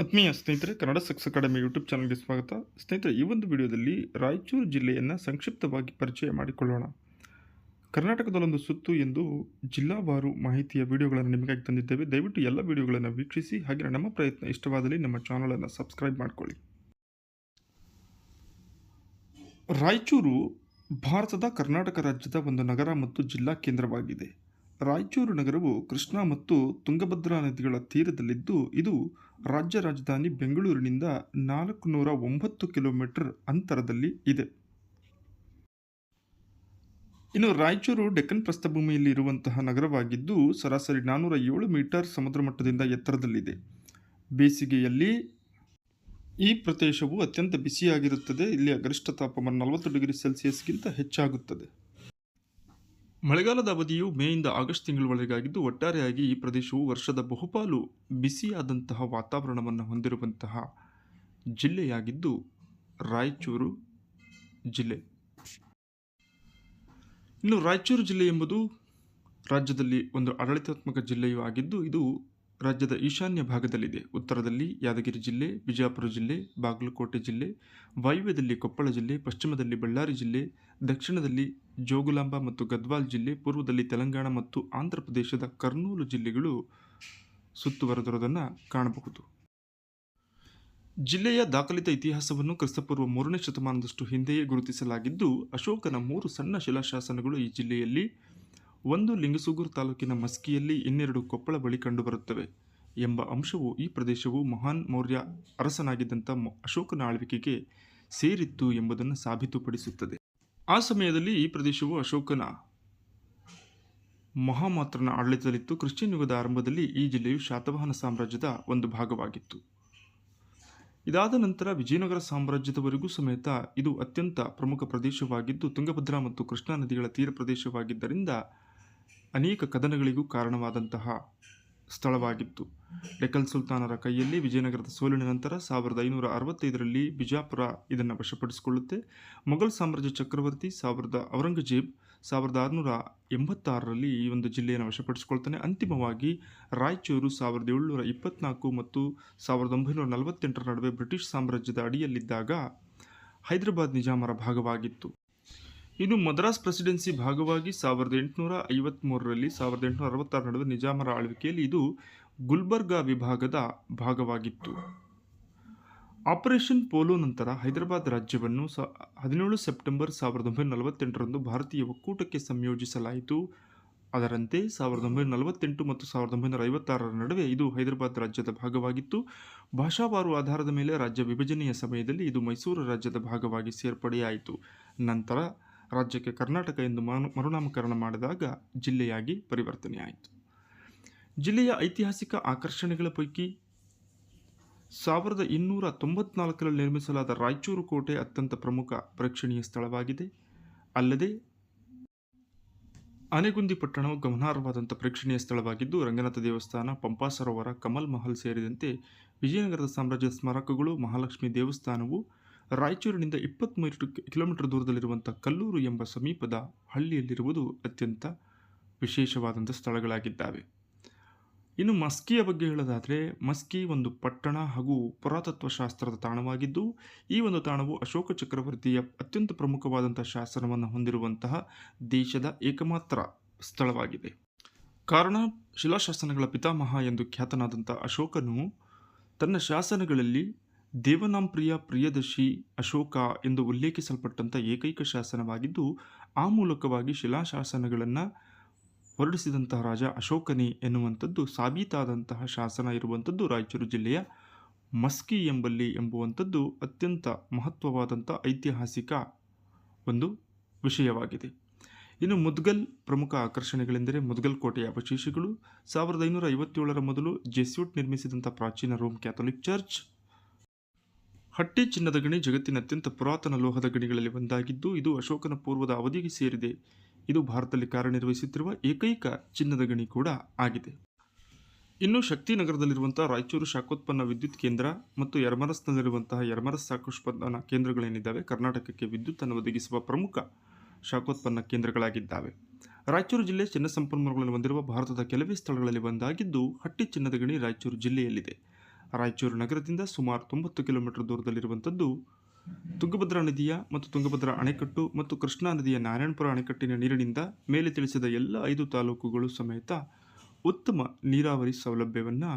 ಆತ್ಮೀಯ ಸ್ನೇಹಿತರೆ, Kannada sucks academy YouTube ಚಾನಲ್ಗೆ ಸ್ವಾಗತ. ಸ್ನೇಹಿತರೆ, ಈ ಒಂದು ವಿಡಿಯೋದಲ್ಲಿ ರಾಯಚೂರು ಜಿಲ್ಲೆಯನ್ನು ಸಂಕ್ಷಿಪ್ತವಾಗಿ ಪರಿಚಯ ಮಾಡಿಕೊಳ್ಳೋಣ. ಕರ್ನಾಟಕದಲ್ಲೊಂದು ಸುತ್ತು ಎಂದು ಜಿಲ್ಲಾವಾರು ಮಾಹಿತಿಯ ವಿಡಿಯೋಗಳನ್ನು ನಿಮಗಾಗಿ ತಂದಿದ್ದೇವೆ. ದಯವಿಟ್ಟು ಎಲ್ಲ ವಿಡಿಯೋಗಳನ್ನು ವೀಕ್ಷಿಸಿ, ಹಾಗೆ ನಮ್ಮ ಪ್ರಯತ್ನ ಇಷ್ಟವಾದಲ್ಲಿ ನಮ್ಮ ಚಾನಲನ್ನು ಸಬ್ಸ್ಕ್ರೈಬ್ ಮಾಡಿಕೊಳ್ಳಿ. ರಾಯಚೂರು ಭಾರತದ ಕರ್ನಾಟಕ ರಾಜ್ಯದ ಒಂದು ನಗರ ಮತ್ತು ಜಿಲ್ಲಾ ಕೇಂದ್ರವಾಗಿದೆ. ರಾಯಚೂರು ನಗರವು ಕೃಷ್ಣಾ ಮತ್ತು ತುಂಗಭದ್ರಾ ನದಿಗಳ ತೀರದಲ್ಲಿದ್ದು, ಇದು ರಾಜ್ಯ ರಾಜಧಾನಿ ಬೆಂಗಳೂರಿನಿಂದ ನಾಲ್ಕು ನೂರ ಒಂಬತ್ತು ಕಿಲೋಮೀಟರ್ ಅಂತರದಲ್ಲಿ ಇದೆ. ಇನ್ನು ರಾಯಚೂರು ಡೆಕ್ಕನ್ ಪ್ರಸ್ಥಭೂಮಿಯಲ್ಲಿ ಇರುವಂತಹ ನಗರವಾಗಿದ್ದು, ಸರಾಸರಿ ನಾನ್ನೂರ ಏಳು ಮೀಟರ್ ಸಮುದ್ರ ಮಟ್ಟದಿಂದ ಎತ್ತರದಲ್ಲಿದೆ. ಬೇಸಿಗೆಯಲ್ಲಿ ಈ ಪ್ರದೇಶವು ಅತ್ಯಂತ ಬಿಸಿಯಾಗಿರುತ್ತದೆ. ಇಲ್ಲಿಯ ಗರಿಷ್ಠ ತಾಪಮಾನ ನಲವತ್ತು ಡಿಗ್ರಿ ಸೆಲ್ಸಿಯಸ್ಗಿಂತ ಹೆಚ್ಚಾಗುತ್ತದೆ. ಮಳೆಗಾಲದ ಅವಧಿಯು ಮೇಯಿಂದ ಆಗಸ್ಟ್ ತಿಂಗಳವರೆಗಾಗಿದ್ದು ಒಟ್ಟಾರೆಯಾಗಿ ಈ ಪ್ರದೇಶವು ವರ್ಷದ ಬಹುಪಾಲು ಬಿಸಿಯಾದಂತಹ ವಾತಾವರಣವನ್ನು ಹೊಂದಿರುವಂತಹ ಜಿಲ್ಲೆಯಾಗಿದ್ದು ರಾಯಚೂರು ಜಿಲ್ಲೆ. ಇನ್ನು ರಾಯಚೂರು ಜಿಲ್ಲೆ ಎಂಬುದು ರಾಜ್ಯದಲ್ಲಿ ಒಂದು ಆಡಳಿತಾತ್ಮಕ ಜಿಲ್ಲೆಯೂ ಆಗಿದ್ದು ಇದು ರಾಜ್ಯದ ಈಶಾನ್ಯ ಭಾಗದಲ್ಲಿದೆ. ಉತ್ತರದಲ್ಲಿ ಯಾದಗಿರಿ ಜಿಲ್ಲೆ, ಬಿಜಾಪುರ ಜಿಲ್ಲೆ, ಬಾಗಲಕೋಟೆ ಜಿಲ್ಲೆ, ವಾಯುವ್ಯದಲ್ಲಿ ಕೊಪ್ಪಳ ಜಿಲ್ಲೆ, ಪಶ್ಚಿಮದಲ್ಲಿ ಬಳ್ಳಾರಿ ಜಿಲ್ಲೆ, ದಕ್ಷಿಣದಲ್ಲಿ ಜೋಗುಲಾಂಬ ಮತ್ತು ಗದ್ವಾಲ್ ಜಿಲ್ಲೆ, ಪೂರ್ವದಲ್ಲಿ ತೆಲಂಗಾಣ ಮತ್ತು ಆಂಧ್ರ ಪ್ರದೇಶದ ಕರ್ನೂಲು ಜಿಲ್ಲೆಗಳು ಸುತ್ತುವರೆದಿರುವುದನ್ನು ಕಾಣಬಹುದು. ಜಿಲ್ಲೆಯ ದಾಖಲಿತ ಇತಿಹಾಸವನ್ನು ಕ್ರಿಸ್ತಪೂರ್ವ ಮೂರನೇ ಶತಮಾನದಷ್ಟು ಹಿಂದೆಯೇ ಗುರುತಿಸಲಾಗಿದ್ದು, ಅಶೋಕನ ಮೂರು ಸಣ್ಣ ಶಿಲಾಶಾಸನಗಳು ಈ ಜಿಲ್ಲೆಯಲ್ಲಿ ಒಂದು ಲಿಂಗಸೂಗೂರು ತಾಲೂಕಿನ ಮಸ್ಕಿಯಲ್ಲಿ ಇನ್ನೆರಡು ಕೊಪ್ಪಳ ಬಳಿ ಕಂಡುಬರುತ್ತವೆ ಎಂಬ ಅಂಶವು ಈ ಪ್ರದೇಶವು ಮಹಾನ್ ಮೌರ್ಯ ಅರಸನಾಗಿದ್ದಂಥ ಅಶೋಕನ ಆಳ್ವಿಕೆಗೆ ಸೇರಿತ್ತು ಎಂಬುದನ್ನು ಸಾಬೀತುಪಡಿಸುತ್ತದೆ. ಆ ಸಮಯದಲ್ಲಿ ಈ ಪ್ರದೇಶವು ಅಶೋಕನ ಮಹಾಮಾತ್ರನ ಆಡಳಿತದಲ್ಲಿತ್ತು. ಕ್ರಿಶ್ಚಿಯನ್ ಯುಗದ ಆರಂಭದಲ್ಲಿ ಈ ಜಿಲ್ಲೆಯು ಶಾತವಾಹನ ಸಾಮ್ರಾಜ್ಯದ ಒಂದು ಭಾಗವಾಗಿತ್ತು. ಇದಾದ ನಂತರ ವಿಜಯನಗರ ಸಾಮ್ರಾಜ್ಯದವರೆಗೂ ಸಮೇತ ಇದು ಅತ್ಯಂತ ಪ್ರಮುಖ ಪ್ರದೇಶವಾಗಿದ್ದು, ತುಂಗಭದ್ರಾ ಮತ್ತು ಕೃಷ್ಣಾ ನದಿಗಳ ತೀರ ಪ್ರದೇಶವಾಗಿದ್ದರಿಂದ ಅನೇಕ ಕದನಗಳಿಗೂ ಕಾರಣವಾದಂತಹ ಸ್ಥಳವಾಗಿತ್ತು. ಡೆಕಲ್ ಸುಲ್ತಾನರ ಕೈಯಲ್ಲಿ ವಿಜಯನಗರದ ಸೋಲಿನ ನಂತರ ಸಾವಿರದ ಐನೂರ ಅರವತ್ತೈದರಲ್ಲಿ ಬಿಜಾಪುರ ಇದನ್ನು ವಶಪಡಿಸಿಕೊಳ್ಳುತ್ತೆ. ಮೊಘಲ್ ಸಾಮ್ರಾಜ್ಯ ಚಕ್ರವರ್ತಿ ಸಾವಿರದ ಔರಂಗಜೇಬ್ ಸಾವಿರದ ಆರುನೂರ ಎಂಬತ್ತಾರರಲ್ಲಿ ಈ ಒಂದು ಜಿಲ್ಲೆಯನ್ನು ವಶಪಡಿಸಿಕೊಳ್ತಾನೆ. ಅಂತಿಮವಾಗಿ ರಾಯಚೂರು ಸಾವಿರದ ಏಳುನೂರ ಇಪ್ಪತ್ನಾಲ್ಕು ಮತ್ತು ಸಾವಿರದ ಒಂಬೈನೂರ ನಲವತ್ತೆಂಟರ ನಡುವೆ ಬ್ರಿಟಿಷ್ ಸಾಮ್ರಾಜ್ಯದ ಅಡಿಯಲ್ಲಿದ್ದಾಗ ಹೈದರಾಬಾದ್ ನಿಜಾಮರ ಭಾಗವಾಗಿತ್ತು. ಇನ್ನು ಮದ್ರಾಸ್ ಪ್ರೆಸಿಡೆನ್ಸಿ ಭಾಗವಾಗಿ ಸಾವಿರದ ಎಂಟುನೂರ ಐವತ್ತ್ಮೂರರಲ್ಲಿ ಸಾವಿರದ ಎಂಟುನೂರ ಅರವತ್ತಾರ ನಡುವೆ ನಿಜಾಮರ ಆಳ್ವಿಕೆಯಲ್ಲಿ ಇದು ಗುಲ್ಬರ್ಗಾ ವಿಭಾಗದ ಭಾಗವಾಗಿತ್ತು. ಆಪರೇಷನ್ ಪೋಲೋ ನಂತರ ಹೈದರಾಬಾದ್ ರಾಜ್ಯವನ್ನು ಸ, ಹದಿನೇಳು ಸೆಪ್ಟೆಂಬರ್ ಸಾವಿರದ ಒಂಬೈನೂರ ನಲವತ್ತೆಂಟರಂದು ಭಾರತೀಯ ಒಕ್ಕೂಟಕ್ಕೆ ಸಂಯೋಜಿಸಲಾಯಿತು. ಅದರಂತೆ ಸಾವಿರದ ಒಂಬೈನೂರ ನಲವತ್ತೆಂಟು ಮತ್ತು ಸಾವಿರದ ಒಂಬೈನೂರ ಐವತ್ತಾರರ ನಡುವೆ ಇದು ಹೈದರಾಬಾದ್ ರಾಜ್ಯದ ಭಾಗವಾಗಿತ್ತು. ಭಾಷಾವಾರು ಆಧಾರದ ಮೇಲೆ ರಾಜ್ಯ ವಿಭಜನೆಯ ಸಮಯದಲ್ಲಿ ಇದು ಮೈಸೂರು ರಾಜ್ಯದ ಭಾಗವಾಗಿ ಸೇರ್ಪಡೆಯಾಯಿತು. ನಂತರ ರಾಜ್ಯಕ್ಕೆ ಕರ್ನಾಟಕ ಎಂದು ಮರು- ಮರುನಾಮಕರಣ ಮಾಡಿದಾಗ ಜಿಲ್ಲೆಯಾಗಿ ಪರಿವರ್ತನೆಯಾಯಿತು. ಜಿಲ್ಲೆಯ ಐತಿಹಾಸಿಕ ಆಕರ್ಷಣೆಗಳ ಪೈಕಿ ಸಾವಿರದ ಇನ್ನೂರ ತೊಂಬತ್ನಾಲ್ಕರಲ್ಲಿ ನಿರ್ಮಿಸಲಾದ ರಾಯಚೂರು ಕೋಟೆ ಅತ್ಯಂತ ಪ್ರಮುಖ ಪ್ರೇಕ್ಷಣೀಯ ಸ್ಥಳವಾಗಿದೆ. ಅಲ್ಲದೆ ಆನೆಗುಂದಿ ಪಟ್ಟಣವು ಗಮನಾರ್ಹವಾದಂಥ ಪ್ರೇಕ್ಷಣೀಯ ಸ್ಥಳವಾಗಿದ್ದು, ರಂಗನಾಥ ದೇವಸ್ಥಾನ ಪಂಪಾ ಸರೋವರ ಕಮಲ್ ಮಹಲ್ ಸೇರಿದಂತೆ ವಿಜಯನಗರದ ಸಾಮ್ರಾಜ್ಯದ ಸ್ಮಾರಕಗಳು, ಮಹಾಲಕ್ಷ್ಮಿ ದೇವಸ್ಥಾನವು ರಾಯಚೂರಿನಿಂದ ಇಪ್ಪತ್ತ್ಮೂರು ಕಿಲೋಮೀಟರ್ ದೂರದಲ್ಲಿರುವಂಥ ಕಲ್ಲೂರು ಎಂಬ ಸಮೀಪದ ಹಳ್ಳಿಯಲ್ಲಿರುವುದು ಅತ್ಯಂತ ವಿಶೇಷವಾದಂಥ ಸ್ಥಳಗಳಾಗಿದ್ದಾವೆ. ಇನ್ನು ಮಸ್ಕಿಯ ಬಗ್ಗೆ ಹೇಳೋದಾದರೆ, ಮಸ್ಕಿ ಒಂದು ಪಟ್ಟಣ ಹಾಗೂ ಪುರಾತತ್ವ ಶಾಸ್ತ್ರದ ತಾಣವಾಗಿದ್ದು, ಈ ಒಂದು ತಾಣವು ಅಶೋಕ ಚಕ್ರವರ್ತಿಯ ಅತ್ಯಂತ ಪ್ರಮುಖವಾದಂಥ ಶಾಸನವನ್ನು ಹೊಂದಿರುವಂತಹ ದೇಶದ ಏಕಮಾತ್ರ ಸ್ಥಳವಾಗಿದೆ. ಕಾರಣ, ಶಿಲಾಶಾಸನಗಳ ಪಿತಾಮಹ ಎಂದು ಖ್ಯಾತನಾದಂಥ ಅಶೋಕನು ತನ್ನ ಶಾಸನಗಳಲ್ಲಿ ದೇವನಾಂಪ್ರಿಯ ಪ್ರಿಯದರ್ಶಿ ಅಶೋಕ ಎಂದು ಉಲ್ಲೇಖಿಸಲ್ಪಟ್ಟಂಥ ಏಕೈಕ ಶಾಸನವಾಗಿದ್ದು, ಆ ಮೂಲಕವಾಗಿ ಶಿಲಾಶಾಸನಗಳನ್ನು ಹೊರಡಿಸಿದಂತಹ ರಾಜ ಅಶೋಕನೇ ಎನ್ನುವಂಥದ್ದು ಸಾಬೀತಾದಂತಹ ಶಾಸನ ಇರುವಂಥದ್ದು ರಾಯಚೂರು ಜಿಲ್ಲೆಯ ಮಸ್ಕಿ ಎಂಬಲ್ಲಿ ಎಂಬುವಂಥದ್ದು ಅತ್ಯಂತ ಮಹತ್ವವಾದಂಥ ಐತಿಹಾಸಿಕ ಒಂದು ವಿಷಯವಾಗಿದೆ. ಇನ್ನು ಮುದ್ಗಲ್ ಪ್ರಮುಖ ಆಕರ್ಷಣೆಗಳೆಂದರೆ ಮುದ್ಗಲ್ ಕೋಟೆಯ ಅವಶೇಷಗಳು. ಸಾವಿರದ ಐನೂರ ಐವತ್ತೇಳರ ಮೊದಲು ಜೆಸ್ಯೂಟ್ ನಿರ್ಮಿಸಿದಂಥ ಪ್ರಾಚೀನ ರೋಮ್ ಕ್ಯಾಥೋಲಿಕ್ ಚರ್ಚ್. ಹಟ್ಟಿ ಚಿನ್ನದ ಗಣಿ ಜಗತ್ತಿನ ಅತ್ಯಂತ ಪುರಾತನ ಲೋಹದ ಗಣಿಗಳಲ್ಲಿ ಒಂದಾಗಿದ್ದು, ಇದು ಅಶೋಕನ ಪೂರ್ವದ ಅವಧಿಗೆ ಸೇರಿದೆ. ಇದು ಭಾರತದಲ್ಲಿ ಕಾರ್ಯನಿರ್ವಹಿಸುತ್ತಿರುವ ಏಕೈಕ ಚಿನ್ನದ ಗಣಿ ಕೂಡ ಆಗಿದೆ. ಇನ್ನು ಶಕ್ತಿನಗರದಲ್ಲಿರುವಂಥ ರಾಯಚೂರು ಶಾಖೋತ್ಪನ್ನ ವಿದ್ಯುತ್ ಕೇಂದ್ರ ಮತ್ತು ಯರಮರಸ್ನಲ್ಲಿರುವಂತಹ ಯರಮರಸ್ ಶಾಖೋತ್ಪನ್ನ ಕೇಂದ್ರಗಳೇನಿದ್ದಾವೆ, ಕರ್ನಾಟಕಕ್ಕೆ ವಿದ್ಯುತ್ತನ್ನು ಒದಗಿಸುವ ಪ್ರಮುಖ ಶಾಖೋತ್ಪನ್ನ ಕೇಂದ್ರಗಳಾಗಿದ್ದಾವೆ. ರಾಯಚೂರು ಜಿಲ್ಲೆ ಚಿನ್ನ ಸಂಪನ್ಮೂಲಗಳನ್ನು ಹೊಂದಿರುವ ಭಾರತದ ಕೆಲವೇ ಸ್ಥಳಗಳಲ್ಲಿ ಒಂದಾಗಿದ್ದು, ಹಟ್ಟಿ ಚಿನ್ನದ ಗಣಿ ರಾಯಚೂರು ಜಿಲ್ಲೆಯಲ್ಲಿದೆ. ರಾಯಚೂರು ನಗರದಿಂದ ಸುಮಾರು ತೊಂಬತ್ತು ಕಿಲೋಮೀಟರ್ ದೂರದಲ್ಲಿರುವಂಥದ್ದು ತುಂಗಭದ್ರಾ ನದಿಯ ಮತ್ತು ತುಂಗಭದ್ರಾ ಅಣೆಕಟ್ಟು ಮತ್ತು ಕೃಷ್ಣಾ ನದಿಯ ನಾರಾಯಣಪುರ ಅಣೆಕಟ್ಟಿನ ನೀರಿನಿಂದ ಮೇಲೆ ತಿಳಿಸಿದ ಎಲ್ಲ ಐದು ತಾಲೂಕುಗಳು ಸಮೇತ ಉತ್ತಮ ನೀರಾವರಿ ಸೌಲಭ್ಯವನ್ನು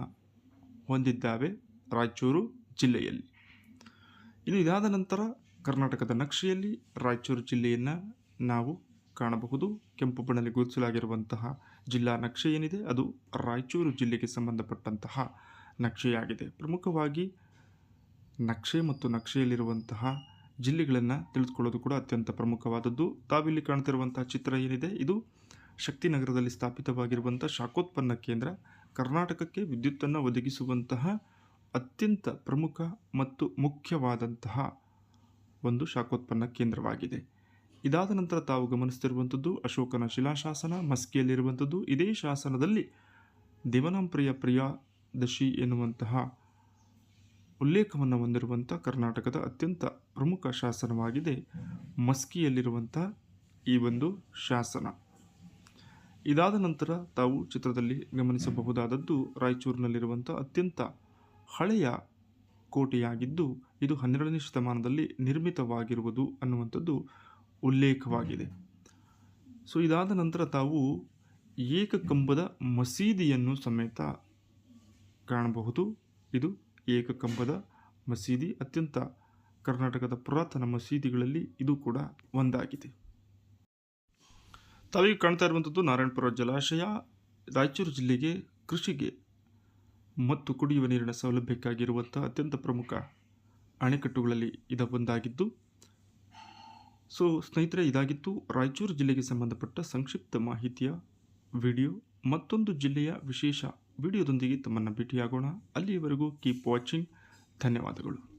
ಹೊಂದಿದ್ದಾವೆ ರಾಯಚೂರು ಜಿಲ್ಲೆಯಲ್ಲಿ. ಇನ್ನು ಇದಾದ ನಂತರ ಕರ್ನಾಟಕದ ನಕ್ಷೆಯಲ್ಲಿ ರಾಯಚೂರು ಜಿಲ್ಲೆಯನ್ನು ನಾವು ಕಾಣಬಹುದು. ಕೆಂಪು ಬಣ್ಣದಲ್ಲಿ ಗುರುತಿಸಲಾಗಿರುವಂತಹ ಜಿಲ್ಲಾ ನಕ್ಷೆ ಏನಿದೆ? ಅದು ರಾಯಚೂರು ಜಿಲ್ಲೆಗೆ ಸಂಬಂಧಪಟ್ಟಂತಹ ನಕ್ಷೆಯಾಗಿದೆ. ಪ್ರಮುಖವಾಗಿ ನಕ್ಷೆ ಮತ್ತು ನಕ್ಷೆಯಲ್ಲಿರುವಂತಹ ಜಿಲ್ಲೆಗಳನ್ನು ತಿಳಿದುಕೊಳ್ಳೋದು ಕೂಡ ಅತ್ಯಂತ ಪ್ರಮುಖವಾದದ್ದು. ತಾವಿಲ್ಲಿ ಕಾಣ್ತಿರುವಂತಹ ಚಿತ್ರ ಏನಿದೆ? ಇದು ಶಕ್ತಿನಗರದಲ್ಲಿ ಸ್ಥಾಪಿತವಾಗಿರುವಂಥ ಶಾಖೋತ್ಪನ್ನ ಕೇಂದ್ರ. ಕರ್ನಾಟಕಕ್ಕೆ ವಿದ್ಯುತ್ತನ್ನು ಒದಗಿಸುವಂತಹ ಅತ್ಯಂತ ಪ್ರಮುಖ ಮತ್ತು ಮುಖ್ಯವಾದಂತಹ ಒಂದು ಶಾಖೋತ್ಪನ್ನ ಕೇಂದ್ರವಾಗಿದೆ. ಇದಾದ ನಂತರ ತಾವು ಗಮನಿಸ್ತಿರುವಂಥದ್ದು ಅಶೋಕನ ಶಿಲಾಶಾಸನ, ಮಸ್ಕಿಯಲ್ಲಿರುವಂಥದ್ದು. ಇದೇ ಶಾಸನದಲ್ಲಿ ದೇವನಾಂಪ್ರಿಯ ಪ್ರಿಯಾದಶಿ ಎನ್ನುವಂತಹ ಉಲ್ಲೇಖವನ್ನು ಹೊಂದಿರುವಂಥ ಕರ್ನಾಟಕದ ಅತ್ಯಂತ ಪ್ರಮುಖ ಶಾಸನವಾಗಿದೆ ಮಸ್ಕಿಯಲ್ಲಿರುವಂಥ ಈ ಒಂದು ಶಾಸನ. ಇದಾದ ನಂತರ ತಾವು ಚಿತ್ರದಲ್ಲಿ ಗಮನಿಸಬಹುದಾದದ್ದು ರಾಯಚೂರಿನಲ್ಲಿರುವಂಥ ಅತ್ಯಂತ ಹಳೆಯ ಕೋಟೆಯಾಗಿದ್ದು, ಇದು ಹನ್ನೆರಡನೇ ಶತಮಾನದಲ್ಲಿ ನಿರ್ಮಿತವಾಗಿರುವುದು ಅನ್ನುವಂಥದ್ದು ಉಲ್ಲೇಖವಾಗಿದೆ. ಸೊ, ಇದಾದ ನಂತರ ತಾವು ಏಕಕಂಬದ ಮಸೀದಿಯನ್ನು ಸಮೇತ ಕಾಣಬಹುದು. ಇದು ಏಕಕಂಬದ ಮಸೀದಿ. ಅತ್ಯಂತ ಕರ್ನಾಟಕದ ಪುರಾತನ ಮಸೀದಿಗಳಲ್ಲಿ ಇದು ಕೂಡ ಒಂದಾಗಿದೆ. ತಾವೀಗ ಕಾಣ್ತಾ ಇರುವಂಥದ್ದು ನಾರಾಯಣಪುರ ಜಲಾಶಯ. ರಾಯಚೂರು ಜಿಲ್ಲೆಗೆ ಕೃಷಿಗೆ ಮತ್ತು ಕುಡಿಯುವ ನೀರಿನ ಸೌಲಭ್ಯಕ್ಕಾಗಿರುವಂಥ ಅತ್ಯಂತ ಪ್ರಮುಖ ಅಣೆಕಟ್ಟುಗಳಲ್ಲಿ ಇದು ಒಂದಾಗಿದ್ದು, ಸೊ ಸ್ನೇಹಿತರೆ, ಇದಾಗಿತ್ತು ರಾಯಚೂರು ಜಿಲ್ಲೆಗೆ ಸಂಬಂಧಪಟ್ಟ ಸಂಕ್ಷಿಪ್ತ ಮಾಹಿತಿಯ ವಿಡಿಯೋ. ಮತ್ತೊಂದು ಜಿಲ್ಲೆಯ ವಿಶೇಷ ವಿಡಿಯೋದೊಂದಿಗೆ ತಮ್ಮನ್ನು ಭೇಟಿಯಾಗೋಣ. ಅಲ್ಲಿಯವರೆಗೂ ಕೀಪ್ ವಾಚಿಂಗ್ ಧನ್ಯವಾದಗಳು.